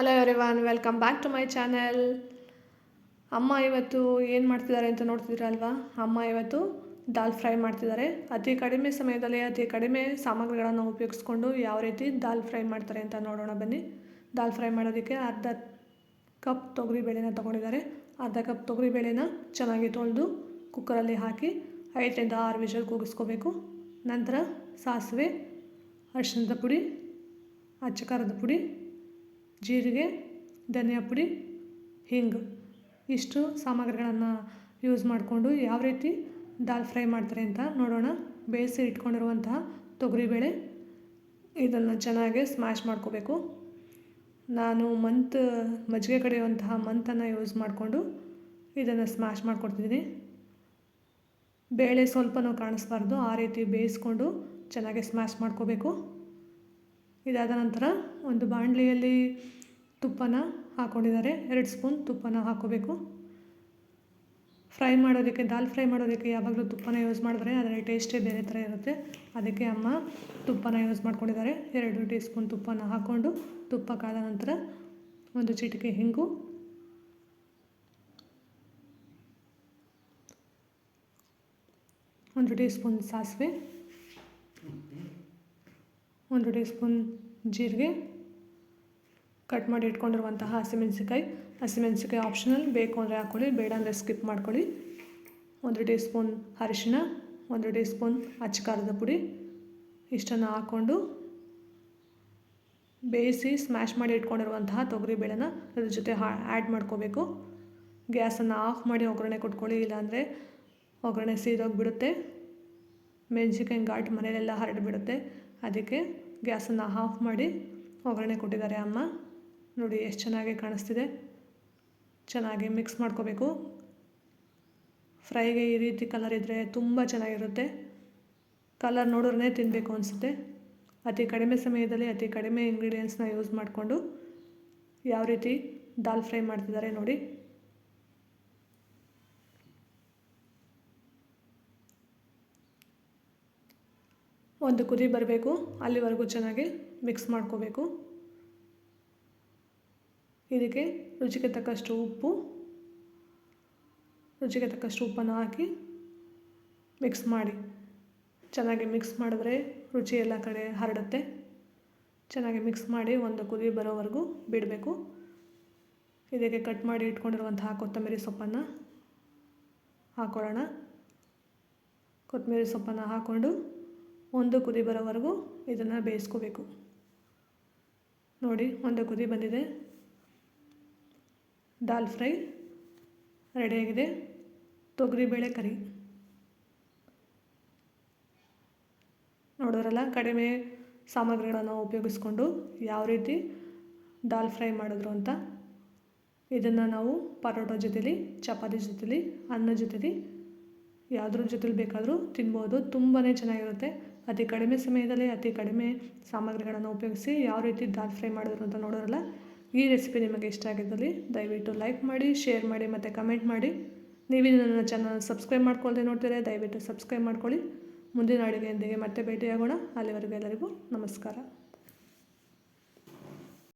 Hello everyone welcome back to my channel ಅಮ್ಮ ಇವತ್ತು ಏನು ಮಾಡ್ತಿದ್ದಾರೆ ಅಂತ ನೋಡ್ತಿದ್ದೀರಲ್ವಾ ಅಮ್ಮ ಇವತ್ತು ದಾಲ್ ಫ್ರೈ ಮಾಡ್ತಿದ್ದಾರೆ. ಅತಿ ಕಡಿಮೆ ಸಮಯದಲ್ಲಿ ಅತಿ ಕಡಿಮೆ ಸಾಮಗ್ರಿಗಳನ್ನು ಉಪಯೋಗಿಸ್ಕೊಂಡು ಯಾವ ರೀತಿ ದಾಲ್ ಫ್ರೈ ಮಾಡ್ತಾರೆ ಅಂತ ನೋಡೋಣ ಬನ್ನಿ. ದಾಲ್ ಫ್ರೈ ಮಾಡೋದಕ್ಕೆ ಅರ್ಧ ಕಪ್ ತೊಗರಿಬೇಳೆನ ತೊಗೊಂಡಿದ್ದಾರೆ. ಅರ್ಧ ಕಪ್ ತೊಗರಿಬೇಳೆನ ಚೆನ್ನಾಗಿ ತೊಳೆದು ಕುಕ್ಕರಲ್ಲಿ ಹಾಕಿ ಐದರಿಂದ ಆರು ವಿಷಲ್ ಕೂಗಿಸ್ಕೋಬೇಕು. ನಂತರ ಸಾಸಿವೆ ಅರಿಶಿನದ ಪುಡಿ, ಅಚ್ಚ ಖಾರದ ಪುಡಿ ಜೀರಿಗೆ, ಧನಿಯಾ ಪುಡಿ, ಹಿಂಗು ಇಷ್ಟು ಸಾಮಗ್ರಿಗಳನ್ನು ಯೂಸ್ ಮಾಡಿಕೊಂಡು ಯಾವ ರೀತಿ ದಾಲ್ ಫ್ರೈ ಮಾಡ್ತಾರೆ ಅಂತ ನೋಡೋಣ. ಬೇಯಿಸಿ ಇಟ್ಕೊಂಡಿರುವಂತಹ ತೊಗರಿಬೇಳೆ ಇದನ್ನು ಚೆನ್ನಾಗಿ ಸ್ಮ್ಯಾಶ್ ಮಾಡ್ಕೋಬೇಕು. ನಾನು ಮಂತ್, ಮಜ್ಜಿಗೆ ಕಡಿಯುವಂತಹ ಮಂತನ್ನು ಯೂಸ್ ಮಾಡಿಕೊಂಡು ಇದನ್ನು ಸ್ಮ್ಯಾಶ್ ಮಾಡಿಕೊಡ್ತಿದ್ದೀನಿ. ಬೇಳೆ ಸ್ವಲ್ಪನೂ ಕಾಣಿಸ್ಬಾರ್ದು, ಆ ರೀತಿ ಬೇಯಿಸ್ಕೊಂಡು ಚೆನ್ನಾಗಿ ಸ್ಮ್ಯಾಶ್ ಮಾಡ್ಕೋಬೇಕು. ಇದಾದ ನಂತರ ಒಂದು ಬಾಣಲಿಯಲ್ಲಿ ತುಪ್ಪನ ಹಾಕ್ಕೊಂಡಿದ್ದಾರೆ ಎರಡು ಸ್ಪೂನ್ ತುಪ್ಪನ ಹಾಕೋಬೇಕು. ಫ್ರೈ ಮಾಡೋದಕ್ಕೆ, ದಾಲ್ ಫ್ರೈ ಮಾಡೋದಕ್ಕೆ ಯಾವಾಗಲೂ ತುಪ್ಪನ ಯೂಸ್ ಮಾಡಿದ್ರೆ ಅದರ ಟೇಸ್ಟೇ ಬೇರೆ ಥರ ಇರುತ್ತೆ. ಅದಕ್ಕೆ ಅಮ್ಮ ತುಪ್ಪನ ಯೂಸ್ ಮಾಡ್ಕೊಂಡಿದ್ದಾರೆ. ಎರಡು ಟೀ ಸ್ಪೂನ್ ತುಪ್ಪನ ಹಾಕ್ಕೊಂಡು ತುಪ್ಪ ಕಾದ ನಂತರ ಒಂದು ಚಿಟಿಕೆ ಹಿಂಗು. ಒಂದು ಟೀ ಸ್ಪೂನ್ ಸಾಸಿವೆ. ಒಂದು ಟೀ ಸ್ಪೂನ್ ಜೀರಿಗೆ ಕಟ್ ಮಾಡಿ ಇಟ್ಕೊಂಡಿರುವಂತಹ ಹಸಿಮೆಣಸಿಕಾಯಿ ಹಸಿಮೆಣಸಿಕಾಯಿ ಆಪ್ಷನಲ್ ಬೇಕು ಅಂದರೆ ಹಾಕ್ಕೊಳ್ಳಿ ಬೇಡ ಅಂದರೆ ಸ್ಕಿಪ್ ಮಾಡ್ಕೊಳ್ಳಿ. ಒಂದು ಟೀ ಸ್ಪೂನ್ ಅರಿಶಿನ ಒಂದು ಟೀ ಸ್ಪೂನ್ ಅಚ್ಚ ಪುಡಿ. ಇಷ್ಟನ್ನು ಹಾಕ್ಕೊಂಡು ಬೇಯಿಸಿ ಸ್ಮ್ಯಾಶ್ ಮಾಡಿ ಇಟ್ಕೊಂಡಿರುವಂತಹ ತೊಗರಿಬೇಳೆನ ಅದ್ರ ಜೊತೆ ಹಾ ಆ್ಯಡ್ ಮಾಡ್ಕೋಬೇಕು. ಗ್ಯಾಸನ್ನು ಆಫ್ ಮಾಡಿ ಒಗ್ಗರಣೆ ಕೊಟ್ಕೊಳ್ಳಿ, ಇಲ್ಲಾಂದರೆ ಒಗ್ಗರಣೆ ಸೀದೋಗಿಬಿಡುತ್ತೆ. ಮೆಣಸಿಕಾಯಿ ಘಾಟ್ ಮನೆಯಲ್ಲೆಲ್ಲ ಹರಡಿಬಿಡುತ್ತೆ. ಅದಕ್ಕೆ ಗ್ಯಾಸನ್ನು ಆಫ್ ಮಾಡಿ ಒಗ್ಗರಣೆ ಕೊಟ್ಟಿದ್ದಾರೆ ಅಮ್ಮ. ನೋಡಿ, ಎಷ್ಟು ಚೆನ್ನಾಗಿ ಕಾಣಿಸ್ತಿದೆ. ಚೆನ್ನಾಗಿ ಮಿಕ್ಸ್ ಮಾಡ್ಕೋಬೇಕು. ಫ್ರೈಗೆ ಈ ರೀತಿ ಕಲರ್ ಇದ್ದರೆ ತುಂಬ ಚೆನ್ನಾಗಿರುತ್ತೆ. ಕಲರ್ ನೋಡಿದ್ರೆ ತಿನ್ನಬೇಕು ಅನಿಸುತ್ತೆ. ಅತಿ ಕಡಿಮೆ ಸಮಯದಲ್ಲಿ ಅತಿ ಕಡಿಮೆ ಇಂಗ್ರೀಡಿಯೆಂಟ್ಸ್ನ ಯೂಸ್ ಮಾಡಿಕೊಂಡು ಯಾವ ರೀತಿ ದಾಲ್ ಫ್ರೈ ಮಾಡ್ತಿದ್ದಾರೆ ನೋಡಿ. ಒಂದು ಕುದಿ ಬರಬೇಕು, ಅಲ್ಲಿವರೆಗೂ ಚೆನ್ನಾಗಿ ಮಿಕ್ಸ್ ಮಾಡ್ಕೋಬೇಕು. ಇದಕ್ಕೆ ರುಚಿಗೆ ತಕ್ಕಷ್ಟು ಉಪ್ಪು, ರುಚಿಗೆ ತಕ್ಕಷ್ಟು ಉಪ್ಪನ್ನು ಹಾಕಿ ಮಿಕ್ಸ್ ಮಾಡಿ. ಚೆನ್ನಾಗಿ ಮಿಕ್ಸ್ ಮಾಡಿದ್ರೆ ರುಚಿ ಎಲ್ಲ ಕಡೆ ಹರಡುತ್ತೆ. ಚೆನ್ನಾಗಿ ಮಿಕ್ಸ್ ಮಾಡಿ ಒಂದು ಕುದಿ ಬರೋವರೆಗೂ ಬಿಡಬೇಕು. ಇದಕ್ಕೆ ಕಟ್ ಮಾಡಿ ಇಟ್ಕೊಂಡಿರುವಂತಹ ಕೊತ್ತಂಬರಿ ಸೊಪ್ಪನ್ನು ಹಾಕೊಳ್ಳೋಣ. ಕೊತ್ತಂಬರಿ ಸೊಪ್ಪನ್ನು ಹಾಕ್ಕೊಂಡು ಒಂದು ಕುದಿ ಬರೋವರೆಗೂ ಇದನ್ನು ಬೇಯಿಸ್ಕೋಬೇಕು. ನೋಡಿ, ಒಂದು ಕುದಿ ಬಂದಿದೆ. ದಾಲ್ ಫ್ರೈ ರೆಡಿಯಾಗಿದೆ. ತೊಗರಿಬೇಳೆ ಕರಿ. ನೋಡೋರಲ್ಲ ಕಡಿಮೆ ಸಾಮಗ್ರಿಗಳನ್ನು ಉಪಯೋಗಿಸ್ಕೊಂಡು ಯಾವ ರೀತಿ ದಾಲ್ ಫ್ರೈ ಮಾಡಿದ್ರು ಅಂತ. ಇದನ್ನು ನಾವು ಪರೋಟ ಜೊತೆಲಿ, ಚಪಾತಿ ಜೊತೆಲಿ, ಅನ್ನ ಜೊತೆಲಿ ಯಾವುದ್ರ ಜೊತೆಲಿ ಬೇಕಾದರೂ ತಿನ್ಬೋದು. ತುಂಬಾ ಚೆನ್ನಾಗಿರುತ್ತೆ. ಅತಿ ಕಡಿಮೆ ಸಮಯದಲ್ಲಿ ಅತಿ ಕಡಿಮೆ ಸಾಮಗ್ರಿಗಳನ್ನು ಉಪಯೋಗಿಸಿ ಯಾವ ರೀತಿ ದಾಲ್ ಫ್ರೈ ಮಾಡಿದ್ರು ಅಂತ ನೋಡೋರಲ್ಲ, ಈ ರೆಸಿಪಿ ನಿಮಗೆ ಇಷ್ಟ ಆಗಿದ್ದಲ್ಲಿ ದಯವಿಟ್ಟು ಲೈಕ್ ಮಾಡಿ ಶೇರ್ ಮಾಡಿ ಮತ್ತು ಕಮೆಂಟ್ ಮಾಡಿ. ನೀವು ನನ್ನ ಚಾನಲ್ ಸಬ್ಸ್ಕ್ರೈಬ್ ಮಾಡ್ಕೊಳ್ಳದೆ ನೋಡ್ತೀರಾ ದಯವಿಟ್ಟು ಸಬ್ಸ್ಕ್ರೈಬ್ ಮಾಡ್ಕೊಳ್ಳಿ. ಮುಂದಿನ ಅಡುಗೆಯೊಂದಿಗೆ ಮತ್ತೆ ಭೇಟಿಯಾಗೋಣ. ಅಲ್ಲಿವರೆಗೂ ಎಲ್ಲರಿಗೂ ನಮಸ್ಕಾರ.